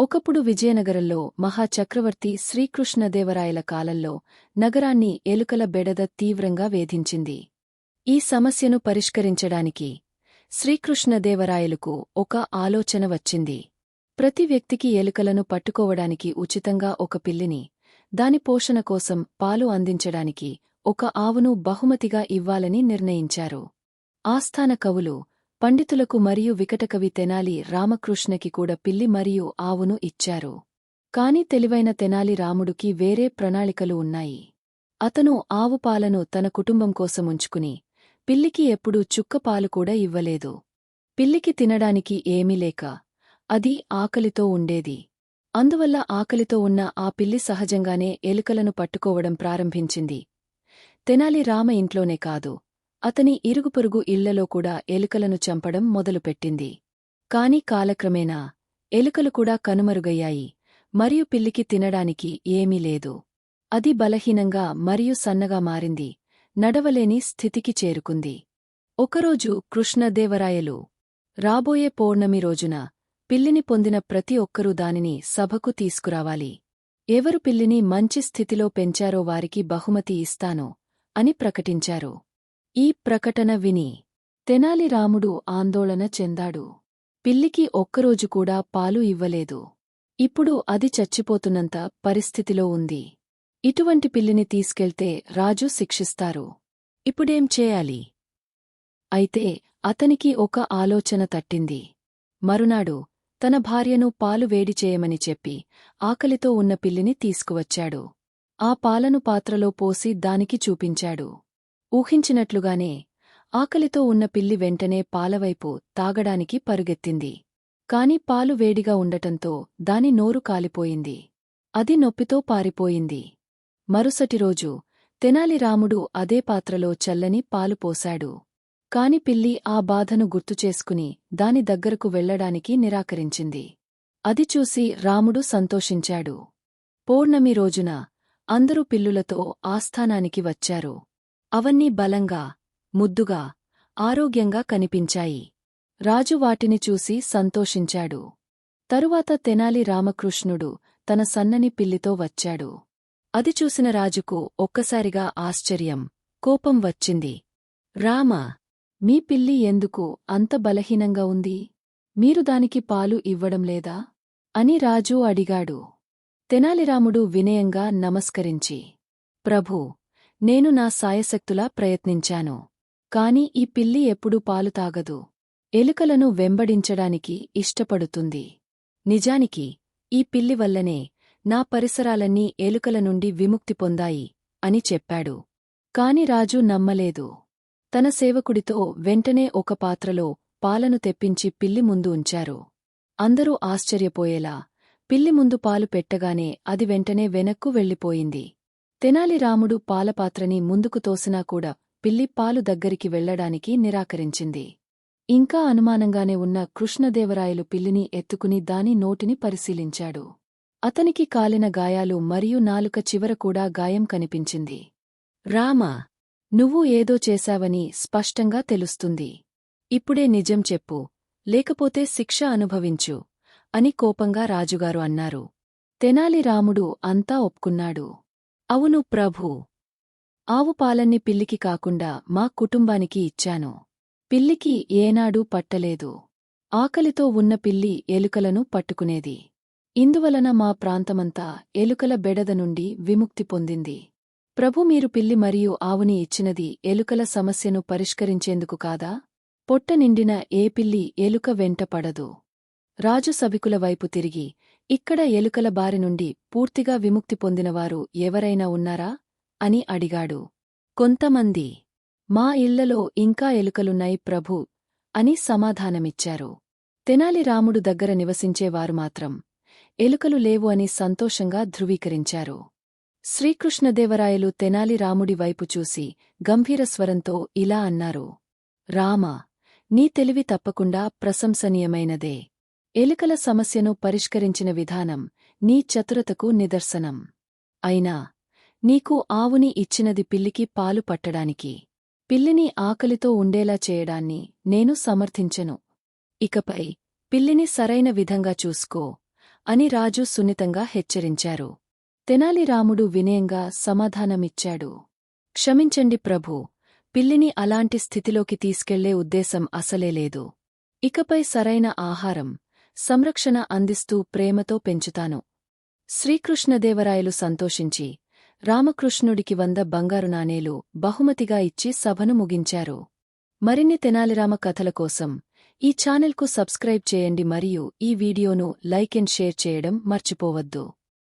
ఒకప్పుడు విజయనగరంలో మహాచక్రవర్తి శ్రీకృష్ణదేవరాయల కాలంలో నగరాన్ని ఎలుకల బెడద తీవ్రంగా వేధించింది. ఈ సమస్యను పరిష్కరించడానికి శ్రీకృష్ణదేవరాయలకు ఒక ఆలోచన వచ్చింది. ప్రతి వ్యక్తికి ఎలుకలను పట్టుకోవడానికి ఉచితంగా ఒక పిల్లిని దాని పోషణ కోసం పాలు అందించడానికి ఒక ఆవును బహుమతిగా ఇవ్వాలని నిర్ణయించారు. ఆస్థాన కవులు పండితులకు మరియు వికటకవి తెనాలి రామకృష్ణకి కూడా పిల్లి మరియు ఆవును ఇచ్చారు. కాని తెలివైన తెనాలి రాముడుకి వేరే ప్రణాళికలు ఉన్నాయి. అతను ఆవు పాలను తన కుటుంబం కోసం ఉంచుకుని పిల్లికి ఎప్పుడూ చుక్కపాలు కూడా ఇవ్వలేదు. పిల్లికి తినడానికి ఏమీ లేక అది ఆకలితో ఉండేది. అందువల్ల ఆకలితో ఉన్న ఆ పిల్లి సహజంగానే ఎలుకలను పట్టుకోవడం ప్రారంభించింది. తెనాలి రామ ఇంట్లోనే కాదు అతని ఇరుగుపొరుగు ఇళ్ళలో కూడా ఎలుకలను చంపడం మొదలుపెట్టింది. కాని కాలక్రమేణా ఎలుకలు కూడా కనుమరుగయ్యాయి. మరియు పిల్లికి తినడానికి ఏమీ లేదు. అది బలహీనంగా మరియు సన్నగా మారింది. నడవలేని స్థితికి చేరుకుంది. ఒకరోజు కృష్ణదేవరాయలు రాబోయే పౌర్ణమి రోజున పిల్లిని పొందిన ప్రతి ఒక్కరూ దానిని సభకు తీసుకురావాలి. ఎవరు పిల్లిని మంచి స్థితిలో పెంచారో వారికి బహుమతి ఇస్తాను అని ప్రకటించారు. ఈ ప్రకటన విని తెనాలి రాముడు ఆందోళన చెందాడు. పిల్లికి ఒక్కరోజు కూడా పాలు ఇవ్వలేదు. ఇప్పుడు అది చచ్చిపోతున్నంత పరిస్థితిలో ఉంది. ఇటువంటి పిల్లిని తీసుకెళ్తే రాజు శిక్షిస్తారు. ఇప్పుడేం చేయాలి? అయితే అతనికి ఒక ఆలోచన తట్టింది. మరునాడు తన భార్యను పాలు వేడి చేయమని చెప్పి ఆకలితో ఉన్న పిల్లిని తీసుకువచ్చాడు. ఆ పాలను పాత్రలో పోసి దానికి చూపించాడు. ఊహించినట్లుగానే ఆకలితో ఉన్న పిల్లి వెంటనే పాలవైపు తాగడానికి పరుగెత్తింది. కాని పాలు వేడిగా ఉండటంతో దాని నోరు కాలిపోయింది. అది నొప్పితో పారిపోయింది. మరుసటి రోజు తెనాలి రాముడు అదే పాత్రలో చల్లని పాలు పోశాడు. కాని పిల్లి ఆ బాధను గుర్తుచేసుకుని దాని దగ్గరకు వెళ్ళడానికి నిరాకరించింది. అది చూసి రాముడు సంతోషించాడు. పౌర్ణమి రోజున అందరూ పిల్లులతో ఆస్థానానికి వచ్చారు. అవన్నీ బలంగా ముద్దుగా ఆరోగ్యంగా కనిపించాయి. రాజు వాటిని చూసి సంతోషించాడు. తరువాత తెనాలి రామకృష్ణుడు తన సన్నని పిల్లితో వచ్చాడు. అది చూసిన రాజుకు ఒక్కసారిగా ఆశ్చర్యం కోపం వచ్చింది. రామ మీ పిల్లి ఎందుకు అంత బలహీనంగా ఉంది? మీరు దానికి పాలు ఇవ్వడం లేదా? అని రాజు అడిగాడు. తెనాలిరాముడు వినయంగా నమస్కరించి ప్రభూ నేను నా సాయశక్తులా ప్రయత్నించాను. కాని ఈ పిల్లి ఎప్పుడూ పాలు తాగదు. ఎలుకలను వెంబడించడానికి ఇష్టపడుతుంది. నిజానికి ఈ పిల్లి వల్లనే నా పరిసరాలన్నీ ఎలుకల నుండి విముక్తి పొందాయి అని చెప్పాడు. కాని రాజు నమ్మలేదు. తన సేవకుడితో వెంటనే ఒక పాత్రలో పాలను తెప్పించి పిల్లి ముందు ఉంచారు. అందరూ ఆశ్చర్యపోయేలా పిల్లి ముందు పాలు పెట్టగానే అది వెంటనే వెనక్కు వెళ్ళిపోయింది. తెనాలి రాముడు పాలపాత్రని ముందుకు తోసినా కూడా పిల్లి పాలు దగ్గరికి వెళ్ళడానికి నిరాకరించింది. ఇంకా అనుమానంగానే ఉన్న కృష్ణదేవరాయలు పిల్లిని ఎత్తుకుని దాని నోటిని పరిశీలించాడు. అతనికి కాలిన గాయాలు మరియు నాలుక చివర కూడా గాయం కనిపించింది. రామా నువ్వు ఏదో చేశావని స్పష్టంగా తెలుస్తుంది. ఇప్పుడే నిజం చెప్పు లేకపోతే శిక్ష అనుభవించు అని కోపంగా రాజుగారు అన్నారు. తెనాలి రాముడు అంతా ఒప్పుకున్నాడు. అవును ప్రభూ. ఆవు పాలన్ని పిల్లికి కాకుండా మా కుటుంబానికి ఇచ్చాను. పిల్లికి ఏనాడూ పట్టలేదు. ఆకలితో ఉన్న పిల్లి ఎలుకలను పట్టుకునేది. ఇందువలన మా ప్రాంతమంతా ఎలుకల బెడద నుండి విముక్తి పొందింది. ప్రభు మీరు పిల్లి మరియు ఆవుని ఇచ్చినది ఎలుకల సమస్యను పరిష్కరించేందుకు కాదా? పొట్ట నిండిన ఏ పిల్లి ఎలుక వెంట పడదు. రాజు సభికుల వైపు తిరిగి ఇక్కడ ఎలుకల బారి నుండి పూర్తిగా విముక్తి పొందినవారు ఎవరైనా ఉన్నారా? అని అడిగాడు. కొంతమంది మా ఇళ్ళలో ఇంకా ఎలుకలున్నాయి ప్రభూ అని సమాధానమిచ్చారు. తెనాలి రాముడు దగ్గర నివసించేవారు మాత్రం ఎలుకలు లేవు అని సంతోషంగా ధృవీకరించారు. శ్రీకృష్ణదేవరాయలు తెనాలి రాముడి వైపు చూసి గంభీర స్వరంతో ఇలా అన్నారు. రామా నీ తెలివి తప్పకుండా ప్రశంసనీయమైనదే. ఎలుకల సమస్యను పరిష్కరించిన విధానం నీ చతురతకు నిదర్శనం. అయినా నీకు ఆవుని ఇచ్చినది పిల్లికి పాలు పట్టడానికి పిల్లిని ఆకలితో ఉండేలా చేయడాన్ని నేను సమర్థించను. ఇకపై పిల్లిని సరైన విధంగా చూసుకో అని రాజు సున్నితంగా హెచ్చరించారు. తెనాలిరాముడు వినయంగా సమాధానమిచ్చాడు. క్షమించండి ప్రభూ పిల్లిని అలాంటి స్థితిలోకి తీసుకెళ్ళే ఉద్దేశం అసలే లేదు. ఇకపై సరైన ఆహారం సంరక్షణ అందిస్తూ ప్రేమతో పెంచుతాను. శ్రీకృష్ణదేవరాయలు సంతోషించి రామకృష్ణుడికి వంద బంగారు నాణేలు బహుమతిగా ఇచ్చి సభను ముగించారు. మరిన్ని తెనాలిరామ కథల కోసం ఈ ఛానల్కు సబ్స్క్రైబ్ చేయండి మరియు ఈ వీడియోను లైక్ అండ్ షేర్ చేయడం మర్చిపోవద్దు.